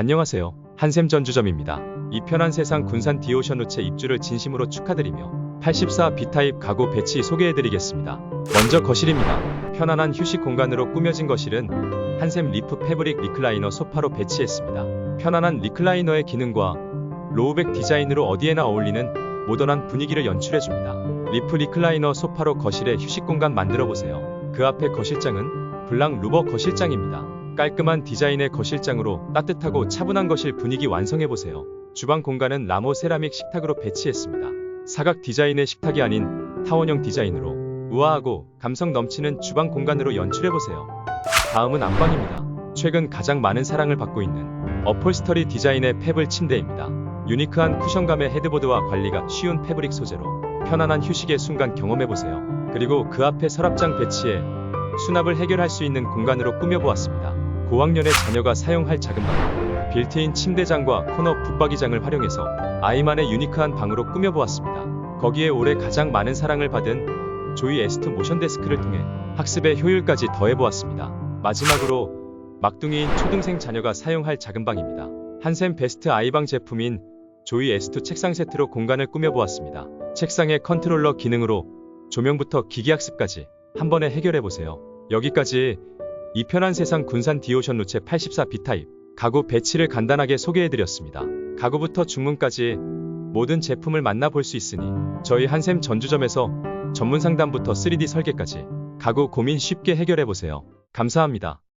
안녕하세요. 한샘 전주점입니다. 이 편한 세상 군산 디오션 우체 입주를 진심으로 축하드리며 84 B타입 가구 배치 소개해드리겠습니다. 먼저 거실입니다. 편안한 휴식 공간으로 꾸며진 거실은 한샘 리프 패브릭 리클라이너 소파로 배치했습니다. 편안한 리클라이너의 기능과 로우백 디자인으로 어디에나 어울리는 모던한 분위기를 연출해줍니다. 리프 리클라이너 소파로 거실에 휴식 공간 만들어 보세요. 그 앞에 거실장은 블랑 루버 거실장입니다. 깔끔한 디자인의 거실장으로 따뜻하고 차분한 거실 분위기 완성해 보세요. 주방 공간은 라모 세라믹 식탁으로 배치했습니다. 사각 디자인의 식탁이 아닌 타원형 디자인으로 우아하고 감성 넘치는 주방 공간으로 연출해 보세요. 다음은 안방입니다. 최근 가장 많은 사랑을 받고 있는 어폴스터리 디자인의 페블 침대입니다. 유니크한 쿠션감의 헤드보드와 관리가 쉬운 패브릭 소재로 편안한 휴식의 순간 경험해 보세요. 그리고 그 앞에 서랍장 배치에 수납을 해결할 수 있는 공간으로 꾸며보았습니다. 고학년의 자녀가 사용할 작은 방, 빌트인 침대장과 코너 붙박이장을 활용해서 아이만의 유니크한 방으로 꾸며보았습니다. 거기에 올해 가장 많은 사랑을 받은 조이 에스트 모션 데스크를 통해 학습의 효율까지 더해보았습니다. 마지막으로 막둥이인 초등생 자녀가 사용할 작은 방입니다. 한샘 베스트 아이방 제품인 조이 에스트 책상 세트로 공간을 꾸며보았습니다. 책상의 컨트롤러 기능으로 조명부터 기기학습까지 한 번에 해결해보세요. 여기까지 이 편한 세상 군산 디오션 루체 84 B타입 가구 배치를 간단하게 소개해드렸습니다. 가구부터 중문까지 모든 제품을 만나볼 수 있으니 저희 한샘 전주점에서 전문 상담부터 3D 설계까지 가구 고민 쉽게 해결해보세요. 감사합니다.